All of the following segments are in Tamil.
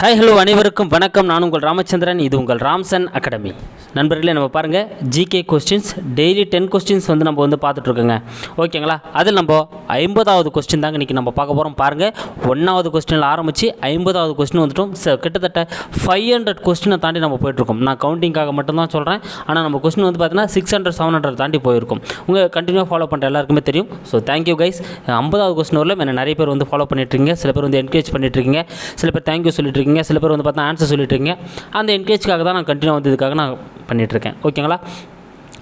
ஹாய் ஹலோ அனைவருக்கும் வணக்கம். நான் உங்கள் ராமச்சந்திரன் இது உங்கள் ராம்சன் அகாடமி. நண்பர்களே நம்ம பாருங்கள் GK questions daily ten questions வந்து நம்ம வந்து பார்த்துட்ருக்கோங்க. ஓகேங்களா? அதில் நம்ம ஐம்பதாவது கொஸ்டின் தாங்க இன்றைக்கி நம்ம பார்க்க போகிறோம் பாருங்கள் ஒன்றாவது கொஸ்டினில் ஆரம்பித்து ஐம்பதாவது கொஸ்டின் வந்துட்டோம். ச கிட்டத்தட்ட ஃபைவ் ஹண்ட்ரட் கொஸ்டினை தாண்டி நம்ம போயிட்டுருக்கோம் நான் கவுண்டிங்காக மட்டும்தான் சொல்கிறேன் ஆனால் நம்ம கொஸ்டின் வந்து பார்த்தீங்கன்னா சிக்ஸ் ஹண்ட்ரட் செவன் ஹண்ட்ரட் தாண்டி போயிருக்கும். உங்கள் கண்டினியூவாக ஃபாலோ பண்ணுற எல்லாருக்குமே தெரியும். ஸோ தேங்க்யூ கைஸ் ஐம்பதாவது கொஸ்டின் வரல என்ன நிறைய பேர் வந்து ஃபாலோ பண்ணிட்டுருக்கீங்க சில பேர் வந்து என்கரேஜ் பண்ணிட்டுருக்கீங்க சில பேர் தேங்க்யூ சொல்லிட்டு இருக்கீங்க சில பேர் வந்து பார்த்தா ஆன்சர் சொல்லிட்டு இருக்கீங்க அந்த என்கேஜ்க்காக தான் நான் கண்டினியூ வந்து இதுக்காக நான் பண்ணிகிட்ருக்கேன் ஓகேங்களா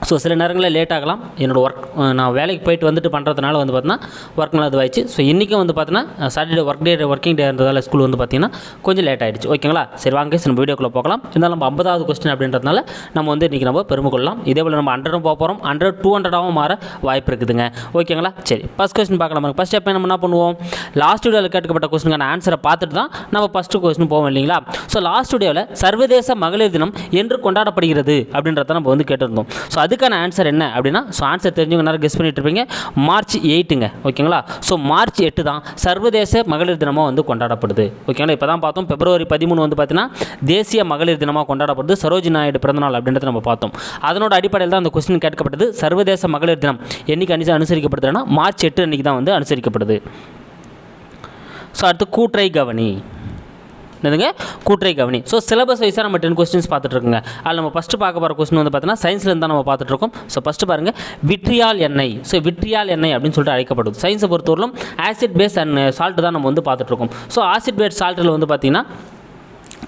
ஸோ சில நேரங்களில் லேட் ஆகலாம். என்னோடய ஒர்க் நான் வேலைக்கு போயிட்டு வந்துட்டு பண்ணுறதுனால வந்து பார்த்தீங்கன்னா ஒர்க்னால இதுவாயிடுச்சு ஸோ இன்றைக்கும் வந்து பார்த்தீங்கன்னா Saturday work day working day இருந்ததால் ஸ்கூல் வந்து பார்த்தீங்கன்னா கொஞ்சம் லேட் ஆகிடுச்சு ஓகேங்களா சரி வாங்க நம்ம வீடியோக்குள்ளே போகலாம். இருந்தாலும் நம்ம ஐம்பதாவது கொஸ்டின் அப்படின்றதுனால நம்ம வந்து இன்றைக்கி நம்ம பெருமை கொள்ளலாம். இதே போல் நம்ம ஹண்ட்ரடும் போக போகிறோம் ஹண்ட்ரட் டூ ஹண்ட்ரடாகவும் மாற வாய்ப்பு இருக்குதுங்க. ஓகேங்களா சரி ஃபஸ்ட் கொஸ்டின் பார்க்கலாம். ஃபஸ்ட் எப்போ நம்ம என்ன பண்ணுவோம்? லாஸ்ட் வீடியோவில் கேட்கப்பட்ட கொஸ்டினுக்கான ஆன்சரை பார்த்துட்டு தான் நம்ம ஃபஸ்ட்டு கொஸ்டின் போவோம் இல்லைங்களா? ஸோ லாஸ்ட் வீடியோவில் சர்வதேச மகளிர் தினம் என்று கொண்டாடப்படுகிறது அப்படின்றத நம்ம வந்து கேட்டிருந்தோம். ஸோ அதுக்கான ஆன்சர் என்ன அப்படின்னா ஸோ ஆன்சர் தெரிஞ்சவங்க நேரம் கெஸ் பண்ணிட்டு இருப்பீங்க. மார்ச் எயிட்டுங்க ஓகேங்களா ஸோ மார்ச் எட்டு தான் சர்வதேச மகளிர் தினமாக வந்து கொண்டாடப்படுது ஓகேங்களா இப்போ தான் பார்த்தோம் பிப்ரவரி பதிமூணு வந்து பார்த்தீங்கன்னா தேசிய மகளிர் தினமாக கொண்டாடப்படுது சரோஜி நாயுடு பிறந்தநாள் அப்படின்றத நம்ம பார்த்தோம். அதனோட அடிப்படையில் தான் அந்த கொஸ்டின் கேட்கப்பட்டது சர்வதேச மகளிர் தினம் என்றைக்கு அனுச அனுசரிக்கப்படுதுன்னா மார்ச் எட்டு அன்றைக்கி தான் வந்து அனுசரிக்கப்படுது. ஸோ அடுத்து கூற்றை கவனி. என்னதுங்க கூற்றை கவனி. ஸோ சிலபஸ் வைஸாக நம்ம டென் கொஸ்டின்ஸ் பார்த்துட்ருக்கோங்க. அதில் நம்ம ஃபஸ்ட்டு பார்க்க போகிற கொஸ்டின் வந்து பார்த்தீங்கன்னா சயின்ஸ்லேருந்து தான் நம்ம பார்த்துட்ருக்கோம். ஸோ ஃபஸ்ட்டு பாருங்கள் விட்ரியால் எண்ணெய். ஸோ விட்ரியால் எண்ணெய் அப்படின்னு சொல்லிட்டு அழைக்கப்படுது. சயின்ஸை பொறுத்தவரையிலும் ஆசிட் பேஸ் அண்ட் சால்ட் தான் நம்ம வந்து பார்த்துட்ருக்கோம். ஸோ ஆசிட் பேஸ் சால்ட்டில் வந்து பார்த்திங்கன்னா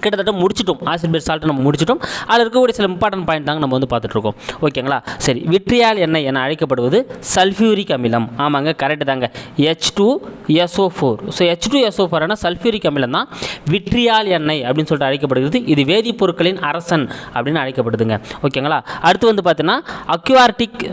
கிட்டத்தட்ட முடிச்சிட்டோம். ஆசிட் பேஸ் சால்ட்டை நம்ம முடிச்சிட்டோம். அதில் இருக்கக்கூடிய சில இம்பார்ட்டன்ட் பாயிண்ட் தாங்க நம்ம வந்து பார்த்துட்ருக்கோம் ஓகேங்களா சரி விட்ரியால் எண்ணெய் என அழைக்கப்படுவது சல்ஃபியூரிக் அமிலம். ஆமாங்க கரெக்டு தாங்க. H two S O four so H two S O four sulphuric அமிலம் தான் விட்ரியால் எண்ணெய் அப்படின்னு சொல்லிட்டு அழைக்கப்படுகிறது. இது வேதிப்பொருட்களின் அரசன் அப்படின்னு அழைக்கப்படுதுங்க. ஓகேங்களா அடுத்து வந்து பார்த்தீங்கன்னா அக்வார்டிக்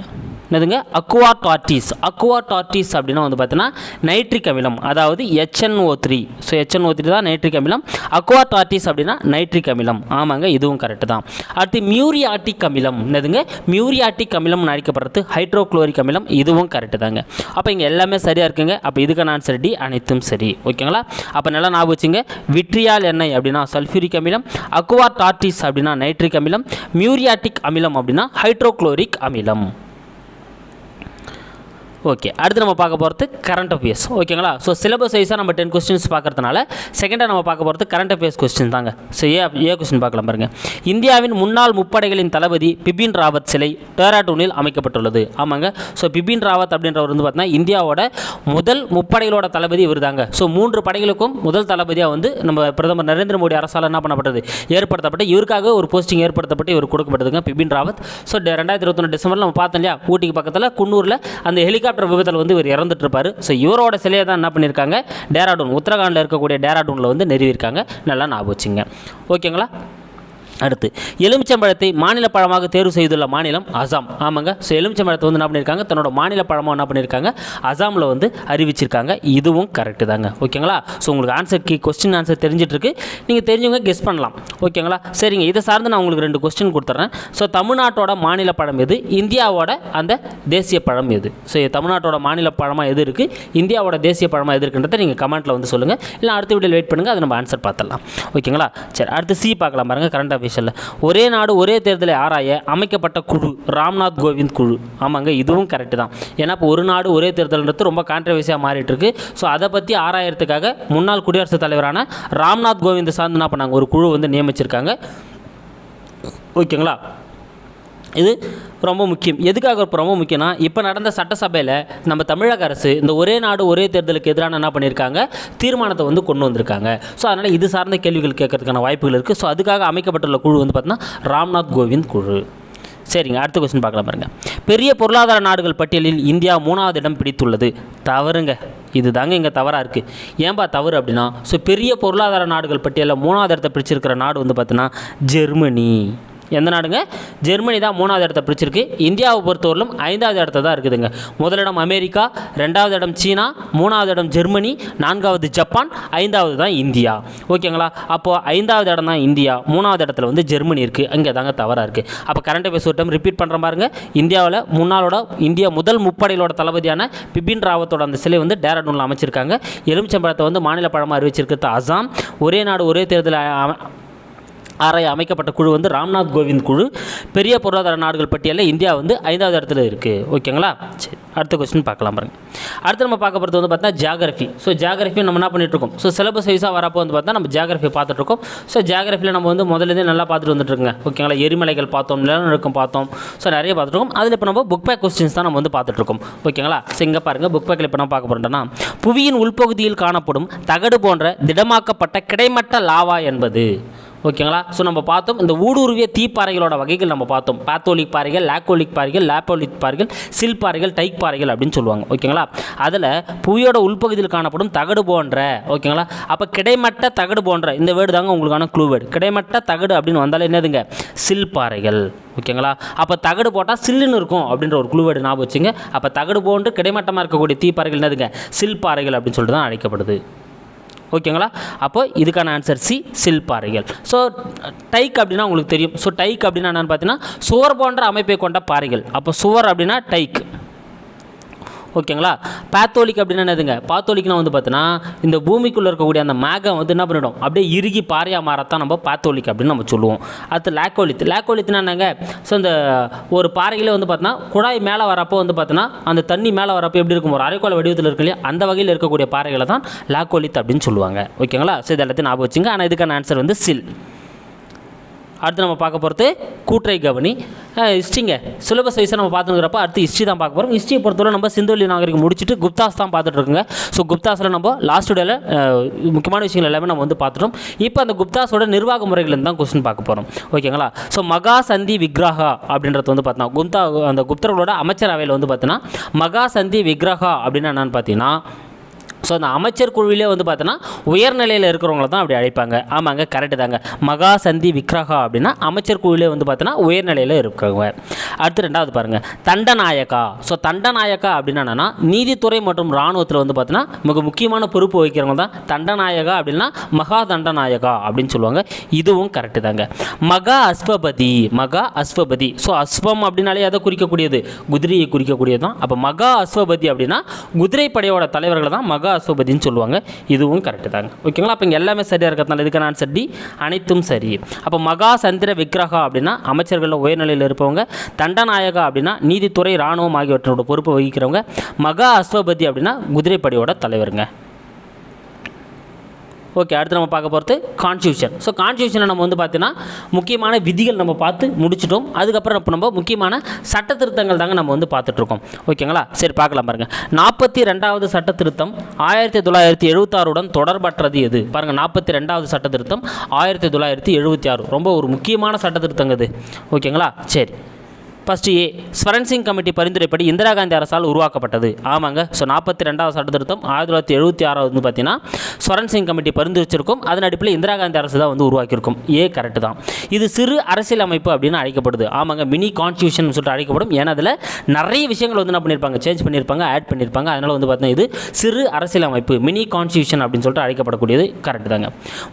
என்னதுங்க? அக்வா டார்டிஸ் அக்குவா டார்டிஸ் அப்படின்னா வந்து பார்த்தீங்கன்னா நைட்ரிக் அமிலம். அதாவது H N O three so H N O three தான் நைட்ரிக் அமிலம். அக்வா டார்டிஸ் அப்படின்னா நைட்ரிக் அமிலம். ஆமாங்க இதுவும் கரெக்டு தான். அடுத்து மியூரியாட்டிக் அமிலம். என்னதுங்க? மியூரியாட்டிக் அமிலம் அழைக்கப்படுறது ஹைட்ரோக்ளோரிக் அமிலம். இதுவும் கரெக்டு தாங்க. அப்போ இங்கே எல்லாமே சரியாக இருக்குங்க. அப்போ இதுக்கான ஆன்சர் டி அனைத்தும் சரி. ஓகேங்களா? அப்போ நல்லா ஞாபகம் வச்சுங்க. விட்ரியால் எண்ணெய் அப்படின்னா சல்ஃபியூரிக் அமிலம். அக்வா டார்டிஸ் அப்படின்னா நைட்ரிக் அமிலம். மியூரியாட்டிக் அமிலம் அப்படின்னா ஹைட்ரோக்ளோரிக் அமிலம். ஓகே அடுத்து நம்ம பார்க்க போகிறது கரண்ட் அஃபேர்ஸ் ஓகேங்களா ஸோ சிலபஸ் வைஸாக நம்ம டென் கொஸ்டின்ஸ் பார்க்குறதுனால செகண்டாக நம்ம பார்க்க போகிறது கரண்ட் அஃபேர்ஸ் கொஸ்டின் தாங்க. ஸோ ஏ ஏ கொஸ்டின் பார்க்கலாம் பாருங்கள் இந்தியாவின் முன்னாள் முப்படைகளின் தளபதி பிபின் ராவத் சிலை டேராடூனில் அமைக்கப்பட்டுள்ளது. ஆமாங்க. ஸோ பிபின் ராவத் அப்படின்றவர் வந்து பார்த்தீங்கன்னா இந்தியாவோட முதல் முப்படைகளோட தளபதி இவர் தாங்க ஸோ மூன்று படைகளுக்கும் முதல் தளபதியாக வந்து நம்ம பிரதமர் நரேந்திர மோடி அரசால் என்ன பண்ணப்பட்டது? ஏற்படுத்தப்பட்டு இவருக்காக ஒரு போஸ்டிங் ஏற்படுத்தப்பட்டு இவர் கொடுக்கப்பட்டதுங்க பிபின் ராவத். ஸோ ரெண்டாயிரத்தி இருபத்தொன்று டிசம்பரில் நம்ம பார்த்தோம் இல்லையா? ஊட்டிக்கு பக்கத்தில் குன்னூரில் அந்த ஹெலிகாப்டர் விபத்தில் வந்து இவர் இறந்துட்டுருப்பார். ஸோ இவரோட சிலையை தான் என்ன பண்ணியிருக்காங்க? டேராடூன் உத்தரகாண்டில் இருக்கக்கூடிய டேராடூனில் வந்து நிறுவியிருக்காங்க. நல்லா ஞாபகம் வச்சுங்க. ஓகேங்களா அடுத்து எலுமிச்சம்பழத்தை மாநில பழமாக தேர்வு செய்துள்ள மாநிலம் அசாம். ஆமாங்க ஸோ எலுமிச்சம்பழத்தை வந்து என்ன பண்ணியிருக்காங்க தன்னோட மாநில பழமாக என்ன பண்ணியிருக்காங்க அசாமில் வந்து அறிவிச்சிருக்காங்க. இதுவும் கரெக்டு தாங்க. ஓகேங்களா? ஸோ உங்களுக்கு ஆன்சர் கீ கொஸ்டின் ஆன்சர் தெரிஞ்சிட்ருக்கு. நீங்கள் தெரிஞ்சவங்க கெஸ் பண்ணலாம். ஓகேங்களா? சரிங்க இதை சார்ந்து நான் உங்களுக்கு ரெண்டு கொஸ்டின் கொடுத்துட்றேன் ஸோ தமிழ்நாட்டோட மாநில பழம் எது? இந்தியாவோட அந்த தேசிய பழம் எது? ஸோ தமிழ்நாட்டோட மாநில பழமாக எது இருக்குது இந்தியாவோட தேசிய பழமாக எது இருக்குன்றதை நீங்கள் கமெண்ட்டில் வந்து சொல்லுங்கள் இல்லை அடுத்த வீடியோ வெயிட் பண்ணுங்கள் அதை நம்ம ஆன்சர் பார்த்துடலாம். ஓகேங்களா? சரி அடுத்து சி பார்க்கலாம் பாருங்கள் கரண்ட் அஃபேஷனில் ஒரே நாடு ஒரே தேர்தலை ஆராய அமைக்கப்பட்ட குழு ராம்நாத் கோவிந்த் குழு. ஆமாங்க இதுவும் கரெக்டு தான். ஏன்னா இப்போ ஒரு நாடு ஒரே தேர்தல்ன்றது ரொம்ப கான்ட்ரவர்சியாக மாறிட்டு இருக்கு ஸோ அதை பற்றி ஆராயறதுக்காக முன்னாள் குடியரசுத் தலைவரான ராம்நாத் கோவிந்த் சார்ந்து என்ன பண்ணாங்க? ஒரு குழு வந்து நியமிச்சிருக்காங்க. ஓகேங்களா? இது ரொம்ப முக்கியம். எதுக்காக இப்போ ரொம்ப முக்கியம்னா இப்போ நடந்த சட்டசபையில் நம்ம தமிழக அரசு இந்த ஒரே நாடு ஒரே தேர்தலுக்கு எதிரான என்ன பண்ணியிருக்காங்க தீர்மானத்தை வந்து கொண்டு வந்திருக்காங்க. ஸோ அதனால் இது சார்ந்த கேள்விகள் கேட்கறதுக்கான வாய்ப்புகள் இருக்குது ஸோ அதுக்காக அமைக்கப்பட்டுள்ள குழு வந்து பார்த்தீங்கன்னா ராம்நாத் கோவிந்த் குழு. சரிங்க அடுத்த கொஸ்டின் பார்க்கலாம் பாருங்கள் பெரிய பொருளாதார நாடுகள் பட்டியலில் இந்தியா மூணாவது இடம் பிடித்துள்ளது. தவறுங்க. இது தாங்க இங்கே தவறாக இருக்குது ஏன்பா தவறு அப்படின்னா ஸோ பெரிய பொருளாதார நாடுகள் பட்டியலில் மூணாவது இடத்தை பிடிச்சிருக்கிற நாடு வந்து பார்த்தீங்கன்னா ஜெர்மனி. எந்த நாடுங்க? ஜெர்மனி தான் மூணாவது இடத்த பிடிச்சிருக்கு. இந்தியாவை பொறுத்தவரையிலும் ஐந்தாவது இடத்த தான் இருக்குதுங்க. முதலிடம் அமெரிக்கா ரெண்டாவது இடம் சீனா மூணாவது இடம் ஜெர்மனி நான்காவது ஜப்பான் ஐந்தாவது தான் இந்தியா. ஓகேங்களா? அப்போது ஐந்தாவது இடம் தான் இந்தியா. மூணாவது இடத்துல வந்து ஜெர்மனி இருக்குது அங்கே தாங்க தவறாக இருக்குது அப்போ கரண்ட் அஃபேர்ஸ் ஒரு டைம் ரிப்பீட் பண்ணுற பாருங்க. இந்தியாவில் முன்னாளோட இந்தியா முதல் முப்படையிலோட தளபதியான பிபின் ராவத்தோட அந்த சிலை வந்து டேராடூனில் அமைச்சிருக்காங்க. எலுமிச்சம்பழத்தை வந்து மாநில பழமாக அறிவிச்சிருக்கிறது அசாம். ஒரே நாடு ஒரே தேர்தல் ஆராய அமைக்கப்பட்ட குழு வந்து ராம்நாத் கோவிந்த் குழு. பெரிய பொருளாதார நாடுகள் பட்டியலில் இந்தியா வந்து ஐந்தாவது இடத்துல இருக்குது ஓகேங்களா? சரி அடுத்த கொஸ்டின் பார்க்கலாம் பாருங்க. அடுத்து நம்ம பார்க்க போகிறது வந்து பார்த்தா ஜியாகிரஃபி ஸோ ஜாகிரஃபி நம்ம என்ன பண்ணிட்டுருக்கோம் ஸோ சிலபஸ் வைஸாக வரப்போ வந்து பார்த்தா நம்ம ஜியாகிரஃபி பார்த்துட்ருக்கோம் ஸோ ஜியாகிரஃபியில் நம்ம வந்து முதல்லேருந்தே நல்லா பார்த்துட்டு வந்துட்டுருங்க ஓகேங்களா? எரிமலைகள் பார்த்தோம் நிலநடுக்கம் பார்த்தோம். ஸோ நிறைய பார்த்துருக்கோம் அதில் இப்போ நம்ம புக் பேக் கொஸ்டின்ஸ் தான் நம்ம வந்து பார்த்துட்ருக்கோம் ஓகேங்களா? ஸோ இங்கே பாருங்கள் புக் பேக்கில் இப்போ நம்ம பார்க்க போகிறோம்னா புவியின் உள்பகுதியில் காணப்படும் தகடு போன்ற திடமாக்கப்பட்ட கிடைமட்ட லாவா என்பது. ஓகேங்களா? ஸோ நம்ம பார்த்தோம் இந்த ஊடுருவிய தீப்பாறைகளோட வகைகள் நம்ம பார்த்தோம். பாத்தோலிக் பாறைகள் லாக்கோலிக் பாறைகள் லாப்போலிக் பாறைகள் சில் பாறைகள் டைக் பாறைகள் அப்படின்னு சொல்லுவாங்க. ஓகேங்களா? அதில் புவியோட உள்பகுதியில் காணப்படும் தகடு போன்ற ஓகேங்களா? அப்போ கிடைமட்ட தகடு போன்ற இந்த வேர்டு தாங்க உங்களுக்கான க்ளூ வேர்டு கிடைமட்ட தகடு அப்படின்னு வந்தாலே என்னதுங்க? சில் பாறைகள். ஓகேங்களா? அப்போ தகடு போட்டால் சில்லுன்னு இருக்கும் அப்படின்ற ஒரு குழுவேடு ஞாபகம் வச்சுங்க. அப்போ தகடு போன்று கிடைமட்டமாக இருக்கக்கூடிய தீப்பாறைகள் என்னதுங்க? சில் பாறைகள் அப்படின்னு சொல்லிட்டு தான் அழைக்கப்படுது. ஓகேங்களா? அப்போ இதுக்கான ஆன்சர் சி சில் பாறைகள். ஸோ டைக் அப்படின்னா உங்களுக்கு தெரியும். ஸோ டைக் அப்படின்னா என்னென்னு பார்த்தீங்கன்னா சுவர் போன்ற அமைப்பை கொண்ட பாறைகள். அப்போ சுவர் அப்படின்னா டைக். ஓகேங்களா? பாத்தோலிக் அப்படின்னா என்னதுங்க? பாத்தோலிக்னா வந்து பார்த்தீங்கன்னா இந்த பூமிக்குள்ளே இருக்கக்கூடிய அந்த மேகம் வந்து என்ன பண்ணிடும்? அப்படியே இறுகி பாறையாக மாறத்தான் நம்ம பாத்தோலிக் அப்படின்னு நம்ம சொல்லுவோம். அடுத்து லேக்கோலித் லேக்கோலித்னா என்னங்க? ஸோ இந்த ஒரு பாறையிலே வந்து பார்த்தீங்கன்னா குழாய் மேலே வரப்போ வந்து பார்த்தீங்கன்னா அந்த தண்ணி மேலே வரப்போ எப்படி இருக்கும்? ஒரு அரைக்கோள வடிவத்தில் இருக்கு இல்லையா? அந்த வகையில் இருக்கக்கூடிய பாறைகளை தான் லேக்கோலித் அப்படின்னு சொல்லுவாங்க. ஓகேங்களா? ஸோ இது எல்லாத்தையும் ஞாபகம் வச்சுங்க. ஆனால் இதுக்கான ஆன்சர் வந்து சில். அடுத்து நம்ம பார்க்க போகிறது கூற்றை கவனி. ஹிஸ்ட்ரிங்க சிலபஸ் வைஸாக நம்ம பார்த்துக்கிறப்ப அடுத்து ஹிஸ்ட்ரி தான் பார்க்க போகிறோம் ஹிஸ்ட்ரியை பொறுத்தவரை நம்ம சிந்தோலி நாகரிகம் முடிச்சுட்டு குப்தாஸ் தான் பார்த்துட்ருக்கோங்க ஸோ குப்தாஸில் நம்ம லாஸ்ட் டேல முக்கியமான விஷயங்கள் எல்லாமே நம்ம வந்து பார்த்துட்டோம். இப்போ அந்த குப்தாஸோட நிர்வாக முறைகள் தான் கொஸ்டின் பார்க்க போகிறோம் ஓகேங்களா ஸோ மகா சந்தி விக்ரஹா அப்படின்றது வந்து பார்த்தோன்னா குப்தா அந்த குப்தர்களோட அமைச்சரவையில் வந்து பார்த்தீங்கன்னா மகா சந்தி விக்ரஹா அப்படின்னு என்னன்னு பார்த்தீங்கன்னா ஸோ அந்த அமைச்சர் குழுவிலே வந்து பார்த்தோன்னா உயர்நிலையில் இருக்கிறவங்கள தான் அப்படி அழைப்பாங்க. ஆமாங்க கரெக்டு தாங்க. மகா சந்தி விக்ரஹா அப்படின்னா அமைச்சர் குழுவிலே வந்து பார்த்தோன்னா உயர்நிலையில் இருக்கிறவங்க அடுத்து ரெண்டாவது பாருங்கள் தண்டநாயக்கா. ஸோ தண்டநாயக்கா அப்படின்னா என்னன்னா நீதித்துறை மற்றும் இராணுவத்தில் வந்து பார்த்தோன்னா மிக முக்கியமான பொறுப்பு வகிக்கிறவங்க தான் தண்டநாயகா அப்படின்னா மகா தண்டநாயகா அப்படின்னு சொல்லுவாங்க. இதுவும் கரெக்டு தாங்க. மகா அஸ்வபதி. மகா அஸ்வபதி. ஸோ அஸ்வம் அப்படின்னாலே அதை குறிக்கக்கூடியது? குதிரையை குறிக்கக்கூடியது தான் அப்போ மகா அஸ்வபதி அப்படின்னா குதிரை படையோட தலைவர்களை தான் மகா அஸ்வபதின்னு சொல்லுவாங்க. இதுவும் கரெக்டு தாங்க. ஓகேங்களா அப்போ இங்கே எல்லாமே சரியாக இருக்கிறதுனால இதுக்கான ஆன்சர் டி அனைத்தும் சரி. அப்போ மகா சந்திர விக்ரகா அப்படின்னா அமைச்சர்களில் உயர்நிலையில் இருப்பவங்க தண்டநாயகா அப்படின்னா நீதித்துறை இராணுவம் ஆகியவற்றோட பொறுப்பு வகிக்கிறவங்க மகா அஸ்வபதி அப்படின்னா குதிரைப்படையோட தலைவருங்க. ஓகே அடுத்து நம்ம பார்க்க போகிறது கான்ஸ்டியூஷன் ஸோ கான்ஸ்டியூஷனை நம்ம வந்து பார்த்தீங்கன்னா முக்கியமான விதிகள் நம்ம பார்த்து முடிச்சிட்டோம். அதுக்கப்புறம் இப்போ நம்ம முக்கியமான சட்ட திருத்தங்கள் தாங்க நம்ம வந்து பார்த்துட்ருக்கோம் ஓகேங்களா சரி பார்க்கலாம் பாருங்கள் நாற்பத்தி ரெண்டாவது சட்ட திருத்தம் ஆயிரத்தி தொள்ளாயிரத்தி எழுபத்தாறுடன் தொடர்பற்றது எது? பாருங்கள் நாற்பத்தி ரெண்டாவது சட்ட திருத்தம் ஆயிரத்தி தொள்ளாயிரத்தி எழுபத்தி ஆறு ரொம்ப ஒரு முக்கியமான சட்ட திருத்தங்க இது. ஓகேங்களா சரி. First A Swaran Singh committee பரிந்துரைப்படி Indira Gandhi அரசால் உருவாக்கப்பட்டது. ஆமாங்க. ஸோ நாற்பத்தி ரெண்டாவது சட்ட திருத்தம் ஆயிரத்தி தொள்ளாயிரத்தி எழுபத்தி ஆறாவது வந்து பார்த்தீங்கன்னா ஸ்வரன் சிங் கமிட்டி பரிந்துரைச்சிருக்கும். அதன் அடிப்படையில் இந்திரா காந்தி அரசு தான் வந்து உருவாக்கியிருக்கும். ஏ கரெக்டு தான். இது சிறு அரசியல் அமைப்பு அப்படின்னு அழைக்கப்படுது. ஆமாங்க. மினி கான்ஸ்டியூஷன் சொல்லிட்டு அழைக்கப்படும். ஏன்னா அதில் நிறைய விஷயங்கள் வந்து என்ன பண்ணியிருப்பாங்க சேஞ்ச் பண்ணியிருப்பாங்க ஆட் பண்ணியிருப்பாங்க அதனால் வந்து பார்த்தீங்கன்னா இது சிறு அரசியல் அமைப்பு மினி கான்ஸ்டியூஷன் அப்படின்னு சொல்லிட்டு அழைக்கப்படக்கூடியது கரெக்டு தாங்க.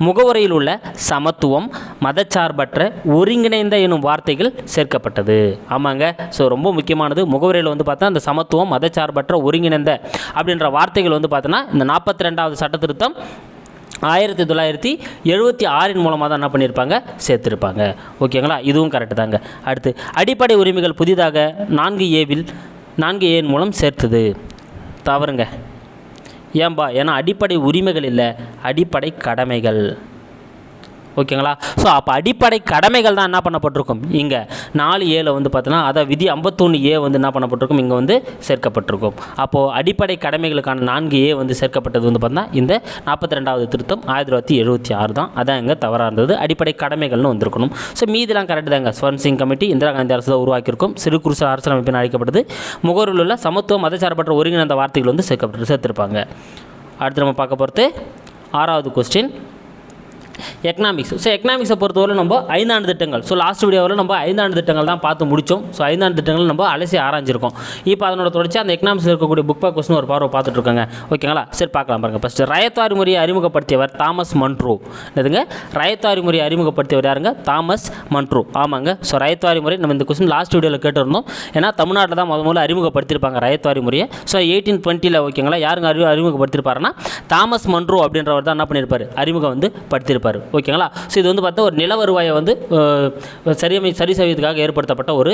முகவுரையில் உள்ள சமத்துவம் மதச்சார்பற்ற ஒருங்கிணைந்த எனும் வார்த்தைகள் சேர்க்கப்பட்டது. ஆமாம் ஆமாங்க. ஸோ ரொம்ப முக்கியமானது முகவரியில் வந்து பார்த்தா அந்த சமத்துவம் மதச்சார்பற்ற ஒருங்கிணைந்த அப்படின்ற வார்த்தைகள் வந்து பார்த்தோன்னா இந்த நாற்பத்தி ரெண்டாவது சட்ட திருத்தம் ஆயிரத்தி தொள்ளாயிரத்தி எழுபத்தி ஆறின் மூலமாக தான் என்ன பண்ணியிருப்பாங்க? சேர்த்துருப்பாங்க. ஓகேங்களா? இதுவும் கரெக்டு தாங்க. அடுத்து அடிப்படை உரிமைகள் புதிதாக நான்கு ஏவில் நான்கு ஏன் மூலம் சேர்த்தது. தவறுங்க. ஏன்பா? ஏன்னா அடிப்படை உரிமைகள் இல்லை அடிப்படை கடமைகள். ஓகேங்களா? ஸோ அப்போ அடிப்படை கடமைகள் தான் என்ன பண்ணப்பட்டிருக்கும்? இங்கே நாலு ஏழில் வந்து பார்த்தோன்னா அதை விதி ஐம்பத்தொன்று ஏ வந்து என்ன பண்ணப்பட்டிருக்கும்? இங்கே வந்து சேர்க்கப்பட்டிருக்கும். அப்போது அடிப்படை கடமைகளுக்கான நான்கு ஏ வந்து சேர்க்கப்பட்டது வந்து பார்த்தோன்னா இந்த நாற்பத்தி ரெண்டாவது திருத்தம் ஆயிரத்தி தொள்ளாயிரத்தி எழுபத்தி ஆறு தான். அதான் இங்கே தவறாக இருந்தது. அடிப்படை கடமைகள்னு வந்திருக்கணும். ஸோ மீதிலாம் கரெக்டு தாங்க. ஸ்வர்ன் சிங் கமிட்டி இந்திரா காந்தி அரசு தான் உருவாக்கியிருக்கும். சிறு குருசு அரசு அமைப்பின் அழைக்கப்படுது முகவரில் உள்ள சமத்துவ மதச்சார்பற்ற ஒருங்கிணைந்த வார்த்தைகள் வந்து சேர்க்கப்பட்டு சேர்த்திருப்பாங்க. அடுத்து நம்ம பார்க்க போகிறது ஆறாவது கொஸ்டின் எக்கனாமிக்ஸ் ஸோ எக்கனாமிக்ஸை பொறுத்தவரை நம்ம ஐந்தாண்டு திட்டங்கள். ஸோ லாஸ்ட் வீடியோவில் நம்ம ஐந்தாண்டு திட்டங்கள் தான் பார்த்து முடித்தோம். ஸோ ஐந்தாண்டு திட்டங்கள் நம்ம அலசி ஆராய்ஞ்சிருக்கோம். இப்போ அதனோட தொடர்ச்சி அந்த எக்கனாமிக்ஸில் இருக்கக்கூடிய புக் பேக் கொஸ்டின் ஒரு பார்வை பார்த்துட்டு இருக்காங்க. ஓகேங்களா சரி பார்க்கலாம் பாருங்கள் ஃபஸ்ட்டு ரயத்தாரி முறையை அறிமுகப்படுத்தியவர் தாமஸ் மன்ட்ரோ. என்னதுங்க? ரயத்தாரி முறையை அறிமுகப்படுத்தியவர் யாருங்க? Thomas Munro. ஆமாங்க. ஸோ ரயத்தாரி முறை நம்ம இந்த கொஸ்டின் லாஸ்ட் வீடியோவில் கேட்டிருந்தோம். ஏன்னா தமிழ்நாட்டில் தான் முதல் முதல்ல அறிமுகப்படுத்தியிருப்பாங்க ரயத்தாரி முறையை. ஸோ எயிட்டீன் டுவெண்ட்டியில் ஓகேங்களா யாருங்க அறிவு அறிமுகப்படுத்தியிருப்பாருன்னா தாமஸ் மன்ட்ரோ அப்படின்றவர் தான் என்ன பண்ணியிருப்பார்? அறிமுகம் வந்து படுத்தியிருப்பார் ஓகேங்களா? ஸோ இது வந்து பார்த்தா ஒரு நில வருவாயை வந்து சரியமை சரி செய்வதற்காக ஏற்படுத்தப்பட்ட ஒரு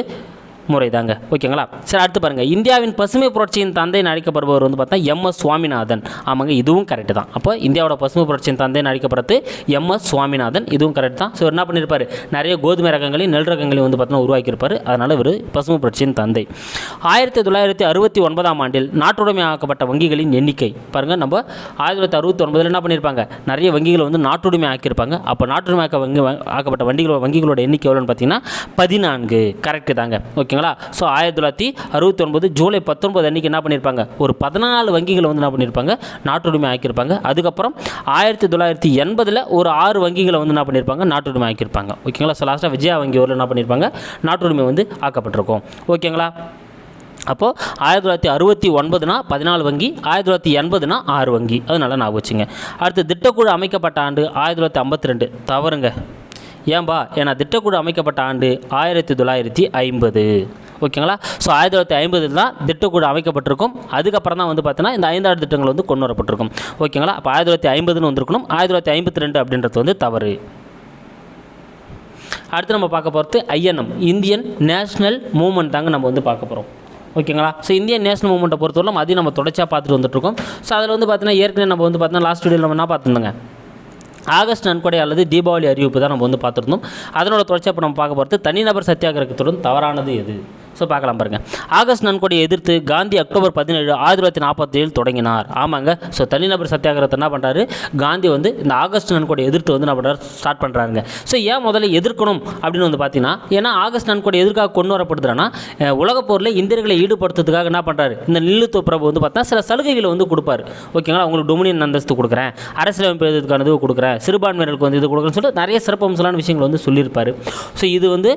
முறை தாங்க ஓகேங்களா? சரி அடுத்து பாருங்கள் இந்தியாவின் பசுமை புரட்சியின் தந்தைன்னு அழைக்கப்படுபவர் வந்து பார்த்தா எம்எஸ் சுவாமிநாதன். ஆமாங்க இதுவும் கரெக்டு தான். அப்போ இந்தியாவோட பசுமை புரட்சியின் தந்தைன்னு அழைக்கப்படுறது எம்எஸ் சுவாமிநாதன். இதுவும் கரெக்ட் தான். ஸோ என்ன பண்ணியிருப்பார்? நிறைய கோதுமை ரகங்களையும் நெல் ரகங்களையும் வந்து பார்த்தீங்கன்னா உருவாக்கியிருப்பார். அதனால் இவர் பசுமை புரட்சியின் தந்தை. ஆயிரத்தி தொள்ளாயிரத்தி அறுபத்தி ஒன்பதாம் ஆண்டில் நாட்டுடைமையாக்கப்பட்ட வங்கிகளின் எண்ணிக்கை. பாருங்கள் நம்ம ஆயிரத்தி தொள்ளாயிரத்தி அறுபத்தி ஒன்பதில் என்ன பண்ணியிருப்பாங்க? நிறைய வங்கிகளை வந்து நாட்டுடைமை ஆக்கியிருப்பாங்க. அப்போ நாட்டுடைமை ஆக்க வங்கி ஆக்கப்பட்ட வண்டிகளோட வங்கிகளோட எண்ணிக்கை எவ்வளோன்னு பார்த்தீங்கன்னா பதினான்கு. கரெக்டு தாங்க. ஓகேங்களா? ஸோ ஆயிரத்தி தொள்ளாயிரத்தி அறுபத்தி ஒன்பது ஜூலை பத்தொன்பது அன்றைக்கி என்ன பண்ணியிருப்பாங்க ஒரு பதினாலு வங்கிகளை வந்து என்ன பண்ணியிருப்பாங்க நாட்டுடைமை ஆக்கியிருப்பாங்க. அதுக்கப்புறம் ஆயிரத்தி தொள்ளாயிரத்தி எண்பதில் ஒரு ஆறு வங்கிகளை வந்து என்ன பண்ணியிருப்பாங்க நாட்டுடைமை ஆக்கியிருப்பாங்க. ஓகேங்களா ஸோ லாஸ்ட்டாக விஜயா வங்கி ஊரில் என்ன பண்ணியிருப்பாங்க நாட்டுடைமை வந்து ஆக்கப்பட்டிருக்கும். ஓகேங்களா அப்போது ஆயிரத்தி தொள்ளாயிரத்தி அறுபத்தி ஒன்பதுனா பதினாலு வங்கி ஆயிரத்தி தொள்ளாயிரத்தி எண்பதுனா ஆறு வங்கி. அது நான் ஞாபகம் வச்சுங்க. அடுத்து திட்டக்குழு அமைக்கப்பட்ட ஆண்டு ஆயிரத்தி தொள்ளாயிரத்தி ஐம்பத்தி ரெண்டு. தவறுங்க. ஏன்பா? ஏன்னா திட்டக்குழு அமைக்கப்பட்ட ஆண்டு ஆயிரத்தி தொள்ளாயிரத்தி ஐம்பது. ஓகேங்களா? ஸோ ஆயிரத்தி தொள்ளாயிரத்தி ஐம்பதில் தான் திட்டக்குழு அமைக்கப்பட்டிருக்கும். அதுக்கப்புறம் தான் வந்து பார்த்தீங்கன்னா இந்த ஐந்தாறு திட்டங்கள் வந்து கொண்டு வரப்பட்டிருக்கும். ஓகேங்களா? அப்போ ஆயிரத்தி தொள்ளாயிரத்தி ஐம்பதுன்னு வந்திருக்கணும். ஆயிரத்தி தொள்ளாயிரத்தி ஐம்பத்தி ரெண்டு அப்படின்றது வந்து தவறு. அடுத்து நம்ம பார்க்க போகிறது ஐஎன்எம் இந்தியன் நேஷ்னல் மூமெண்ட் தாங்க நம்ம வந்து பார்க்க போகிறோம் ஓகேங்களா? ஸோ இந்தியன் நேஷனல் மூமெண்ட்டை பொறுத்தவரை அதையும் நம்ம தொடர்ச்சியாக பார்த்துட்டு வந்துட்டுருக்கோம் ஸோ அதில் வந்து பார்த்தீங்கன்னா ஏற்கனவே நம்ம வந்து பார்த்தீங்கன்னா லாஸ்ட் வீடியோவில் நம்ம என்ன பார்த்துருந்தோங்க? ஆகஸ்ட் நன்கொடை அல்லது தீபாவளி அறிவிப்பு தான் நம்ம வந்து பார்த்துருந்தோம். அதனோட தொடர்ச்சியாக இப்போ நம்ம பார்க்க போகிறது தனிநபர் சத்தியாகிரகத்துடன் தவறானது எது? ஸோ பார்க்கலாம் பாருங்கள் ஆகஸ்ட் நன்கொடையை எதிர்த்து காந்தி அக்டோபர் பதினேழு ஆயிரத்தி தொள்ளாயிரத்தி நாற்பத்தி ஏழு தொடங்கினார். ஆமாங்க. ஸோ தனிநபர் சத்தியாகிரகத்தை என்ன பண்ணுறாரு காந்தி வந்து இந்த ஆகஸ்ட் நன்கொடையை எதிர்த்து வந்து என்ன பண்ணுறாரு ஸ்டார்ட் பண்ணுறாங்க ஸோ ஏன் முதல்ல எதிர்க்கணும் அப்படின்னு வந்து பார்த்தீங்கன்னா ஏன்னா ஆகஸ்ட் நன்கொடை எதிர்க்காக கொண்டு வரப்படுதுன்னா உலக போரில் இந்தியர்களை ஈடுபடுத்துறதுக்காக என்ன பண்ணுறாரு இந்த நில்லுத்து பிரபு வந்து பார்த்தா சில சலுகைகளை வந்து கொடுப்பாரு. ஓகேங்களா அவங்களுக்கு டொமினியன் அந்தஸ்து கொடுக்குறேன். அரசியலமைப்பு இதுக்கான இது கொடுக்குறேன். சிறுபான்மையினருக்கு வந்து இது கொடுக்குறேன்னு சொல்லிட்டு நிறைய சிறப்பம்சலான விஷயங்கள் வந்து சொல்லியிருப்பார். ஸோ இது வந்து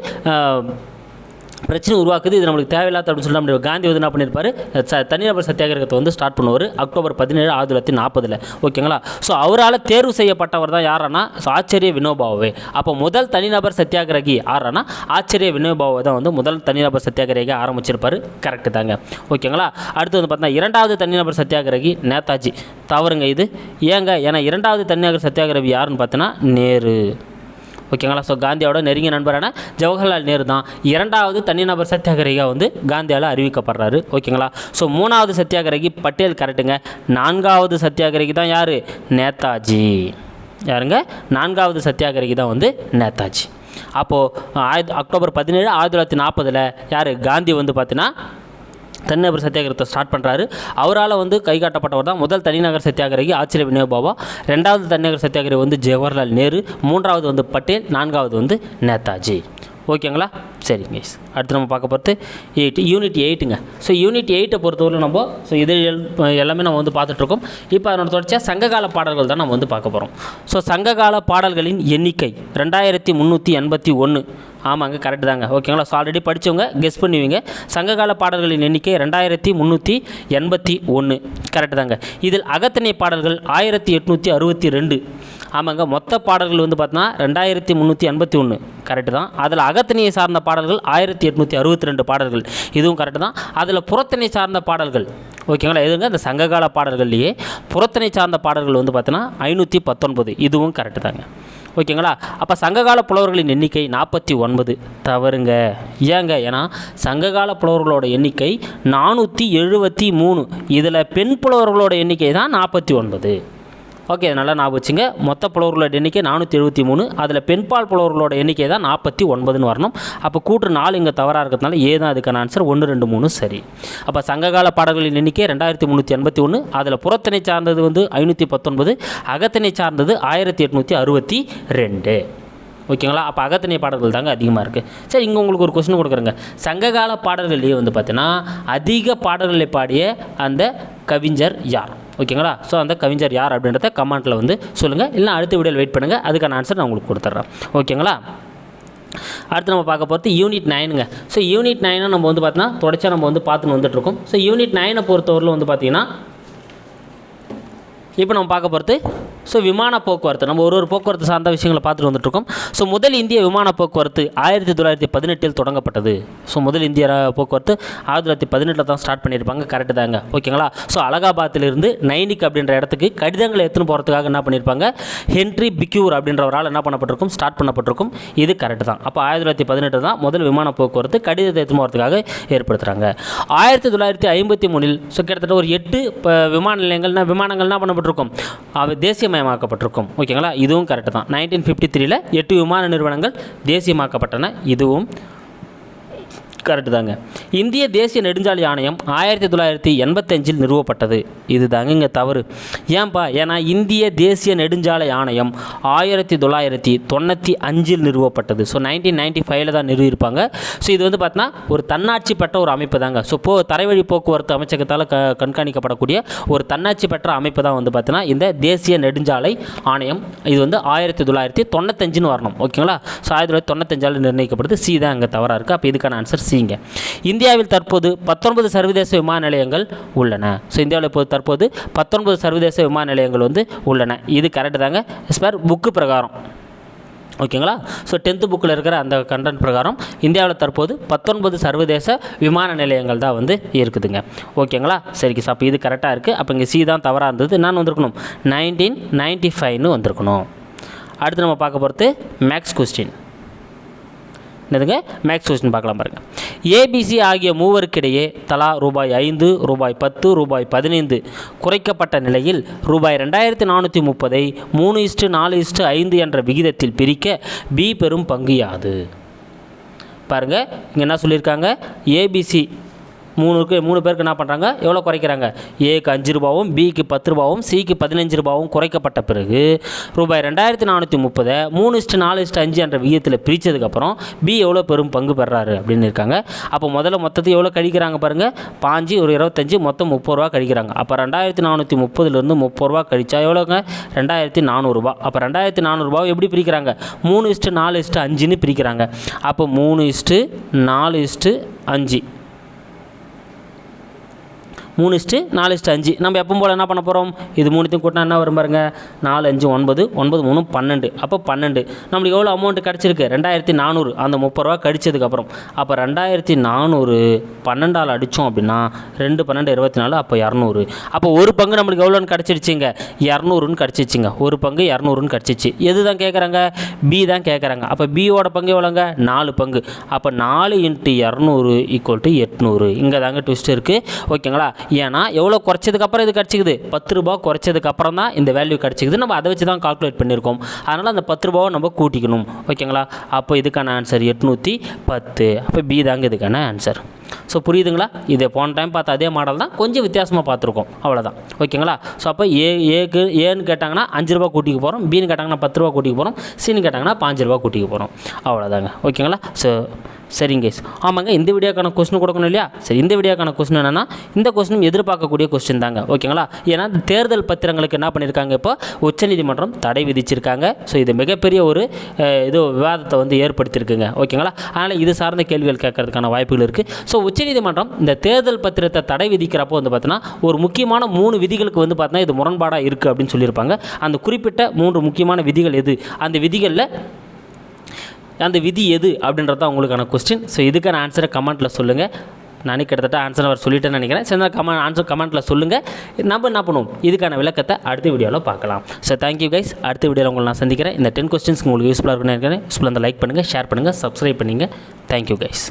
பிரச்சனை உருவாக்குது இது நம்மளுக்கு தேவையில்லாத அப்படின்னு சொல்லி நம்ம காந்தி வந்து என்ன பண்ணியிருப்பார்? ச தனிநபர் சத்தியாகிரகத்தை வந்து ஸ்டார்ட் பண்ணுவார் அக்டோபர் பதினேழு ஆயிரத்தி தொள்ளாயிரத்தி நாற்பதில். ஓகேங்களா ஸோ அவரால் தேர்வு செய்யப்பட்டவர் தான் யாரானா ஸோ ஆச்சரிய வினோபாவே. அப்போ முதல் தனிநபர் சத்தியாகிரகி ஆறானா ஆச்சரிய வினோபாவை தான் வந்து முதல் தனிநபர் சத்தியாகிரகி ஆரம்பிச்சிருப்பார். கரெக்டு தாங்க. ஓகேங்களா அடுத்து வந்து பார்த்தீங்கன்னா இரண்டாவது தனிநபர் சத்தியாகிரகி நேதாஜி. தவறுங்க இது. ஏங்க? ஏன்னா இரண்டாவது தனிநபர் சத்தியாகிரகி யாருன்னு பார்த்தீங்கன்னா நேரு. ஓகேங்களா? ஸோ காந்தியோட நெருங்கிய நண்பரான ஜவஹர்லால் நேரு தான் இரண்டாவது தனிநபர் சத்தியாகிரகியாக வந்து காந்தியால் அறிவிக்கப்படுறாரு. ஓகேங்களா? ஸோ மூணாவது சத்தியாகிரகி பட்டேல் கரெக்டுங்க நான்காவது சத்தியாகிரகி தான் யார்? நேதாஜி. யாருங்க? நான்காவது சத்தியாகிரகி தான் வந்து நேதாஜி. அப்போது ஆயிரத்தி அக்டோபர் பதினேழு ஆயிரத்தி தொள்ளாயிரத்தி நாற்பதில் யார்? காந்தி வந்து பார்த்தீங்கன்னா தனிநபர் சத்தியாகிரகத்தை ஸ்டார்ட் பண்ணுறாரு அவரால் வந்து கை காட்டப்பட்டவர் தான் முதல் தனிநகர் சத்தியாகிரகி ஆச்சரிய வினோபாவா ரெண்டாவது தனிநகர் சத்தியாகிரகி வந்து ஜவஹர்லால் நேரு. மூன்றாவது வந்து பட்டேல். நான்காவது வந்து நேதாஜி. ஓகேங்களா? சரி கைஸ் அடுத்து நம்ம பார்க்க போகிறது எயிட் யூனிட் எயிட்டுங்க ஸோ யூனிட் எயிட்டை பொறுத்தவரை நம்ம ஸோ இது எல்லாமே நம்ம வந்து பார்த்துட்ருக்கோம் இப்போ அதனோட தொடர்ச்சியாக சங்ககால பாடல்கள் தான் நம்ம வந்து பார்க்க போகிறோம் ஸோ சங்ககால பாடல்களின் எண்ணிக்கை ரெண்டாயிரத்தி முந்நூற்றி எண்பத்தி ஒன்று ஆமாங்க கரெக்டு தாங்க. ஓகேங்களா ஸோ ஆல்ரெடி படித்தவங்க கெஸ் பண்ணுவீங்க. சங்ககால பாடல்களின் எண்ணிக்கை ரெண்டாயிரத்தி முந்நூற்றி எண்பத்தி ஒன்று கரெக்டு தாங்க. இதில் அகத்திணை பாடல்கள் ஆயிரத்தி எட்நூற்றி அறுபத்தி ரெண்டு. ஆமாங்க மொத்த பாடல்கள் வந்து பார்த்தீங்கன்னா ரெண்டாயிரத்தி முந்நூற்றி ஐம்பத்தி ஒன்று கரெக்டு தான். அதில் அகத்திணையை சார்ந்த பாடல்கள் ஆயிரத்தி எட்நூற்றி அறுபத்தி ரெண்டு பாடல்கள். இதுவும் கரெக்டு தான். அதில் புறத்தினை சார்ந்த பாடல்கள் ஓகேங்களா? எதுங்க? இந்த சங்ககால பாடல்கள்லேயே புறத்தினை சார்ந்த பாடல்கள் வந்து பார்த்தீங்கன்னா ஐநூற்றி பத்தொன்பது. இதுவும் கரெக்டு தாங்க. ஓகேங்களா? அப்போ சங்ககால புலவர்களின் எண்ணிக்கை நாற்பத்தி ஒன்பது. தவறுங்க. ஏங்க? ஏன்னா சங்ககால புலவர்களோட எண்ணிக்கை நானூற்றி எழுபத்தி மூணு. இதில் பெண் புலவர்களோட எண்ணிக்கை தான் நாற்பத்தி ஒன்பது. ஓகே நல்லா ஞாபகம் வச்சுங்க. மொத்த புலவர்களோட எண்ணிக்கை நானூற்றி எழுபத்தி மூணு. அதில் பெண்பால் புலவர்களோட எண்ணிக்கை தான் நாற்பத்தி ஒன்பதுன்னு வரணும். அப்போ கூற்று நாலு இங்கே தவறாக இருக்கிறதுனால ஏ தான் அதுக்கான ஆன்சர் ஒன்று ரெண்டு மூணு சரி. அப்போ சங்ககால பாடல்களின் எண்ணிக்கை ரெண்டாயிரத்தி முந்நூற்றி எண்பத்தி ஒன்று அதில் புறத்தினை சார்ந்தது வந்து ஐநூற்றி பத்தொன்பது. அகத்தினை சார்ந்தது ஆயிரத்தி எட்நூற்றி அறுபத்தி ரெண்டு. ஓகேங்களா? அப்போ அகத்தினை பாடல்கள் தாங்க அதிகமாக இருக்குது சரி இங்கே உங்களுக்கு ஒரு கொஸ்டின் கொடுக்குறேங்க. சங்ககால பாடல்கள்லேயே வந்து பார்த்தீங்கன்னா அதிக பாடல்களை பாடிய அந்த கவிஞர் யார்? ஓகேங்களா? ஸோ அந்த கவிஞர் யார் அப்படின்றத கமெண்ட்டில் வந்து சொல்லுங்கள் இல்லை அடுத்த வீடியோவில் வெயிட் பண்ணுங்கள் அதுக்கான ஆன்சர் நான் உங்களுக்கு கொடுத்துட்றேன். ஓகேங்களா? அடுத்து நம்ம பார்க்க போகிறது யூனிட் நைனுங்க ஸோ யூனிட் நைனை நம்ம வந்து பார்த்தீங்கன்னா தொடச்சா நம்ம வந்து பார்த்துன்னு வந்துட்டுருக்கோம் ஸோ யூனிட் நைனை பொறுத்தவரையில் வந்து பார்த்திங்கன்னா இப்போ நம்ம பார்க்க போகிறது ஸோ விமான போக்குவரத்து நம்ம ஒரு ஒரு போக்குவரத்து சார்ந்த விஷயங்களை பார்த்துட்டு வந்துட்டுருக்கோம். ஸோ முதல் இந்திய விமான போக்குவரத்து ஆயிரத்தி தொள்ளாயிரத்தி பதினெட்டில் தொடங்கப்பட்டது. ஸோ முதல் இந்திய போக்குவரத்து ஆயிரத்தி தொள்ளாயிரத்தி பதினெட்டில் தான் ஸ்டார்ட் பண்ணியிருப்பாங்க. கரெக்டு தாங்க. ஓகேங்களா? ஸோ அலகாபாத்திலிருந்து நைனிக் அப்படின்ற இடத்துக்கு கடிதங்களை எடுத்துன்னு போகிறதுக்காக என்ன பண்ணியிருப்பாங்க? ஹென்ரி பிக்யூர் அப்படின்றவரால் என்ன பண்ணப்பட்டிருக்கும்? ஸ்டார்ட் பண்ணப்பட்டிருக்கும். இது கரெக்டு தான். அப்போ ஆயிரத்தி தொள்ளாயிரத்தி பதினெட்டு தான் முதல் விமான போக்குவரத்து கடிதத்தை எடுத்துன்னு போகிறதுக்காக ஏற்படுத்துகிறாங்க ஆயிரத்தி தொள்ளாயிரத்தி ஐம்பத்தி மூணில் ஸோ கிட்டத்தட்ட ஒரு எட்டு இப்போ விமான நிலையங்கள்னா விமானங்கள் என்ன பண்ணப்பட்டிருக்கும்? அவை தேசியமயமாக்கப்பட்டிருக்கும். ஓகேங்களா? இதுவும் கரெக்டு தான். நைன்டீன் ஃபிஃப்டி த்ரீல எட்டு விமான நிறுவனங்கள் தேசியமாக்கப்பட்டன. இதுவும் கரெக்டு தாங்க. இந்திய தேசிய நெடுஞ்சாலை ஆணையம் ஆயிரத்தி தொள்ளாயிரத்தி எண்பத்தஞ்சில் நிறுவப்பட்டது. இது தாங்க இங்கே தவறு. ஏன்பா? ஏன்னா இந்திய தேசிய நெடுஞ்சாலை ஆணையம் ஆயிரத்தி தொள்ளாயிரத்தி தொண்ணூற்றி அஞ்சில் நிறுவப்பட்டது. ஸோ நைன்டீன் நைன்டி ஃபைவ்ல தான் நிறுவியிருப்பாங்க. ஸோ இது வந்து பார்த்தீங்கன்னா ஒரு தன்னாட்சி பெற்ற ஒரு அமைப்பு தாங்க. ஸோ போ தரைவழி போக்குவரத்து அமைச்சகத்தால் க கண்காணிக்கப்படக்கூடிய ஒரு தன்னாட்சி பெற்ற அமைப்பு தான் வந்து பார்த்தீங்கன்னா இந்த தேசிய நெடுஞ்சாலை ஆணையம். இது வந்து ஆயிரத்தி தொள்ளாயிரத்தி தொண்ணூத்தஞ்சுன்னு வரணும். ஓகேங்களா? ஸோ ஆயிரத்தி தொள்ளாயிரத்தி தொண்ணூத்தஞ்சால் நிர்ணயிக்கப்படுது. சி தான் அங்கே தவறாக இருக்குது அப்போ இதுக்கான ஆன்சர் சிங்க இந்தியாவில் தற்போது பத்தொன்பது சர்வதேச விமான நிலையங்கள் உள்ளன. ஸோ இந்தியாவில் இப்போ தற்போது பத்தொன்பது சர்வதேச விமான நிலையங்கள் வந்து உள்ளன. இது கரெக்டு தாங்க. ஸ்பேர் புக்கு பிரகாரம். ஓகேங்களா? ஸோ டென்த்து புக்கில் இருக்கிற அந்த கண்டென்ட் பிரகாரம் இந்தியாவில் தற்போது பத்தொன்பது சர்வதேச விமான நிலையங்கள் தான் வந்து இருக்குதுங்க. ஓகேங்களா? சரிக்கு அப்போ இது கரெக்டாக இருக்குது அப்போ இங்கே சி தான் தவறாக இருந்தது. நான் வந்திருக்கணும். நைன்டீன் நைன்ட்டி ஃபைவ்னு வந்திருக்கணும். அடுத்து நம்ம பார்க்க போகிறது மேக்ஸ் கொஸ்டின் என்னதுங்க மேக்ஸ் கொஸ்டின் பார்க்கலாம் பாருங்கள் ஏபிசி ஆகிய மூவருக்கிடையே தலா ரூபாய் ஐந்து ரூபாய் பத்து ரூபாய் பதினைந்து குறைக்கப்பட்ட நிலையில் ரூபாய் ரெண்டாயிரத்தி நானூற்றி முப்பதை மூணு இஸ்டு நாலு இஸ்டு ஐந்து என்ற விகிதத்தில் பிரிக்க பி பெரும் பங்கு யாது? பாருங்கள் இங்கே என்ன சொல்லியிருக்காங்க? ஏபிசி மூணுக்கு மூணு பேருக்கு என்ன பண்ணுறாங்க எவ்வளோ குறைக்கிறாங்க? ஏக்கு அஞ்சு ரூபாவும் பிக்கு பத்து ரூபாவும் சிக்கு பதினஞ்சு ரூபாவும் குறைக்கப்பட்ட பிறகு ரூபாய் ரெண்டாயிரத்தி நானூற்றி முப்பதை மூணு இஸ்ட்டு நாலு இஸ்ட்டு அஞ்சு என்ற விகிதத்தில் பிரித்ததுக்கப்புறம் பி எவ்வளோ பெரும் பங்கு பெறாரு அப்படின்னு இருக்காங்க. அப்போ முதல்ல மொத்தத்தை எவ்வளோ கழிக்கிறாங்க பாருங்கள் பாஞ்சு ஒரு இருபத்தஞ்சு மொத்தம் முப்பது ரூபா கழிக்கிறாங்க. அப்போ ரெண்டாயிரத்தி நானூற்றி முப்பதுலேருந்து முப்பது ரூபா கழிச்சா எவ்வளோங்க? ரெண்டாயிரத்தி நானூறுரூபா அப்போ ரெண்டாயிரத்தி நானூறுரூபா எப்படி பிரிக்கிறாங்க? மூணு இஸ்ட்டு நாலு இஸ்ட்டு அஞ்சுன்னு பிரிக்கிறாங்க. அப்போ மூணு இஸ்ட்டு நாலு இஸ்ட்டு அஞ்சு. மூணு இஸ்ட்டு நாலு இஸ்ட்டு அஞ்சு. நம்ம எப்பவும் போல் என்ன பண்ண போகிறோம் இது மூணுத்தையும் கூட்டினா என்ன வரும் பாருங்க? நாலு அஞ்சு ஒன்பது ஒன்பது மூணு பன்னெண்டு. அப்போ பன்னெண்டு. நம்மளுக்கு எவ்வளோ அமௌண்ட் கிடச்சிருக்கு? ரெண்டாயிரத்தி நானூறு. அந்த முப்பது ரூபா கடிச்சதுக்கப்புறம் அப்போ ரெண்டாயிரத்தி நானூறு பன்னெண்டால் அடித்தோம் அப்படின்னா ரெண்டு பன்னெண்டு இருபத்தி நாலு அப்போ இரநூறு. அப்போ ஒரு பங்கு நம்மளுக்கு எவ்வளோன்னு கிடச்சிருச்சிங்க? இரநூறுன்னு கிடச்சிச்சிங்க. ஒரு பங்கு இரநூறுன்னு கிடச்சிச்சு. எது தான் கேட்குறாங்க பி தான் கேட்குறாங்க அப்போ பியோட பங்கு எவ்வளோங்க நாலு பங்கு. அப்போ நாலு இன்ட்டு இரநூறு ஈக்குவல் டு எட்நூறு. இங்கே தாங்க ட்விஸ்ட் இருக்குது ஓகேங்களா? ஏன்னா எவ்வளோ குறைச்சதுக்கப்புறம் இது கிடச்சிக்குது? பத்து ரூபா குறைச்சதுக்கப்புறம் தான் இந்த வேல்யூ கிடச்சிக்குது. நம்ம அதை வச்சு தான் கால்குலேட் பண்ணியிருக்கோம். அதனால் அந்த பத்து ரூபாவை நம்ம கூட்டிக்கணும். ஓகேங்களா? அப்போ இதுக்கான ஆன்சர் எட்நூற்றி பத்து. அப்போ பி தாங்க இதுக்கான ஆன்சர் ஸோ புரியுதுங்களா? இது போன டைம் பார்த்த அதே மாடல் தான் கொஞ்சம் வித்தியாசமாக பார்த்துருக்கோம். அவ்வளோதான் ஓகேங்களா? ஸோ அப்போ ஏ ஏக்கு ஏன்னு கேட்டாங்கன்னா அஞ்சு ரூபா கூட்டிக்க போகிறோம் பின்னு கேட்டாங்கன்னா பத்து ரூபா கூட்டிக்க போகிறோம் சின்னு கேட்டாங்கன்னா பாஞ்சு ரூபா கூட்டிக்க போகிறோம் அவ்வளோதாங்க ஓகேங்களா? ஸோ சரிங்க guys. ஆமாங்க இந்த வீடியோக்கான கொஸ்டின் கொடுக்கணும் இல்லையா? சரி இந்த வீடியோக்கான கொஸ்டின் என்னென்னா இந்த கொஸ்டின் எதிர்பார்க்கக்கூடிய கொஸ்டின் தாங்க. ஓகேங்களா? ஏன்னா தேர்தல் பத்திரங்களுக்கு என்ன பண்ணியிருக்காங்க இப்போ? உச்சநீதிமன்றம் தடை விதிச்சிருக்காங்க. ஸோ இது மிகப்பெரிய ஒரு இது விவாதத்தை வந்து ஏற்படுத்தியிருக்குங்க ஓகேங்களா? அதனால் இது சார்ந்த கேள்விகள் கேட்கறதுக்கான வாய்ப்புகள் இருக்குது ஸோ உச்சநீதிமன்றம் இந்த தேர்தல் பத்திரத்தை தடை விதிக்கிறப்போ வந்து பார்த்தீங்கன்னா ஒரு முக்கியமான மூணு விதிகளுக்கு வந்து பார்த்தீங்கன்னா இது முரண்பாடாக இருக்குது அப்படின்னு சொல்லியிருப்பாங்க. அந்த குறிப்பிட்ட மூன்று முக்கியமான விதிகள் எது? அந்த விதிகளில் அந்த விதி எது அப்படின்றது தான் உங்களுக்கான கொஸ்டின் ஸோ இதுக்கான ஆன்சரை கமெண்ட்டில் சொல்லுங்கள் நானே கிட்டத்தட்ட ஆன்சர் அவர் சொல்லிட்டேன்னு நினைக்கிறேன். சரி கமெண்ட் ஆன்சர் கமெண்ட்டில் சொல்லுங்கள் நம்ம என்ன பண்ணுவோம்? இதுக்கான விளக்கத்தை அடுத்த வீடியோவில் பார்க்கலாம். ஸோ தேங்க்யூ கைஸ் அடுத்த வீடியோவில் உங்களை நான் சந்திக்கிறேன். இந்த டென் கொஸ்டின்ஸ் உங்களுக்கு யூஸ்ஃபுல்லாக இருக்குன்னு நினைக்கிறேன். யூஸ்ஃபுல்லாக லைக் பண்ணுங்கள் ஷேர் பண்ணுங்கள் சப்ஸ்கிரைப் பண்ணுங்கள் தேங்க்யூ கைஸ்